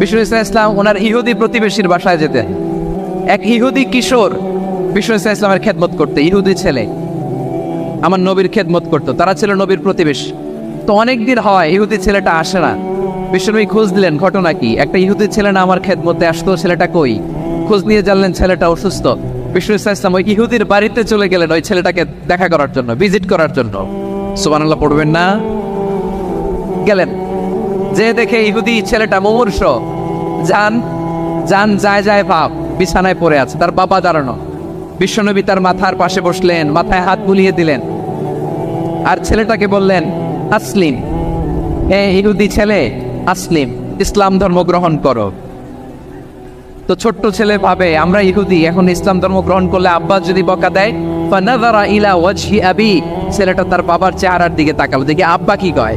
বিষ্ণু ইসলাম ইসলাম, ওনার ইহুদি প্রতিবেশীর বাসায় যেতেন এক ইহুদি কিশোর বিষ্ণু ইসলাম ইসলামের খেদমত করতে, ইহুদি ছেলে। আমার নবীর খেদমত করতো, তারা ছিল নবীর প্রতিবেশী। তো অনেক দিন হয় ইহুদি ছেলেটা আসে না। বিষ্ণুনবী খোঁজ দিলেন, ঘটনা কি? একটা ইহুদি ছেলে না আমার খেদমতে আসতো, ছেলেটা কই? খোঁজ নিয়ে জানলেন ছেলেটা অসুস্থ। বিষ্ণু ইসলাম ইসলাম ওই ইহুদির বাড়িতে চলে গেলেন ওই ছেলেটাকে দেখা করার জন্য, ভিজিট করার জন্য। সুবহানাল্লাহ, পড়বেন না? গেলেন। যে দেখে ইহুদি ছেলেটা মুমূর্ষ যান যান যায় যায় বাপ, বিছানায় পড়ে আছে, তার বাবা দাঁড়ানো। বিশ্বনবী তার মাথার পাশে বসলেন, মাথায় হাত বুলিয়ে দিলেন। আর ছেলেটাকে বললেন, আসলিম হে ইহুদি ছেলে, আসলিম, ইসলাম ধর্ম গ্রহণ করো। তো ছোট্ট ছেলে ভাবে, আমরা ইহুদি, এখন ইসলাম ধর্ম গ্রহণ করলে আব্বা যদি বকা দেয় ইলা ওয়াজহি আবি। ছেলেটা তার বাবার চেহারার দিকে তাকালো, দেখি আব্বা কি কয়?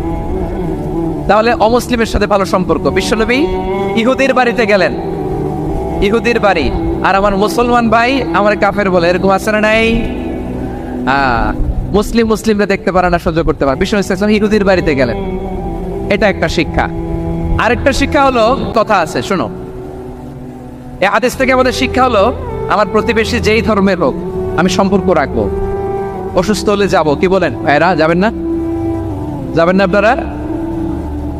তাহলে অমুসলিমের সাথে ভালো সম্পর্ক। বিশ্বনবী ইহুদির বাড়িতে গেলেন। ইহুদির বাড়ি। আর আমার মুসলমান ভাই আমার কাফের বলে, এরকম আছে না নাই? মুসলিম মুসলিমরা দেখতে পারে না, সহ্য করতে পারে। বিশ্ব ইসলাম ইহুদির বাড়িতে গেলেন। এটা একটা শিক্ষা। আরেকটা শিক্ষা হলো, কথা আছে, শোনো। এ আদেশ থেকে আমাদের শিক্ষা হলো, আমার প্রতিবেশী যেই ধর্মের হোক, আমি সম্পর্ক রাখব। অসুস্থ হলে যাব। কি বলেন? ভাইরা যাবেন না? যাবেন না আপনারা?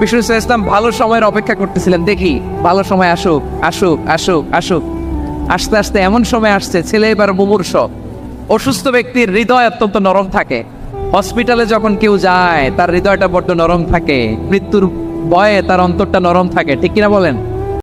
বিষ্ণু ইসা ইসলাম ভালো সময়ের অপেক্ষা করতেছিলেন। দেখি, ভালো সময় আসুক আসুক আসুক আসুক। আস্তে আস্তে এমন সময় আসছে, ছেলে এবার মুমূর্ষ। অসুস্থ ব্যক্তির হৃদয় অত্যন্ত নরম থাকে। হসপিটালে যখন কেউ যায়, তার হৃদয়টা বড্ড নরম থাকে। মৃত্যুর ভয়ে তার অন্তরটা নরম থাকে। ঠিক কিনা বলেন?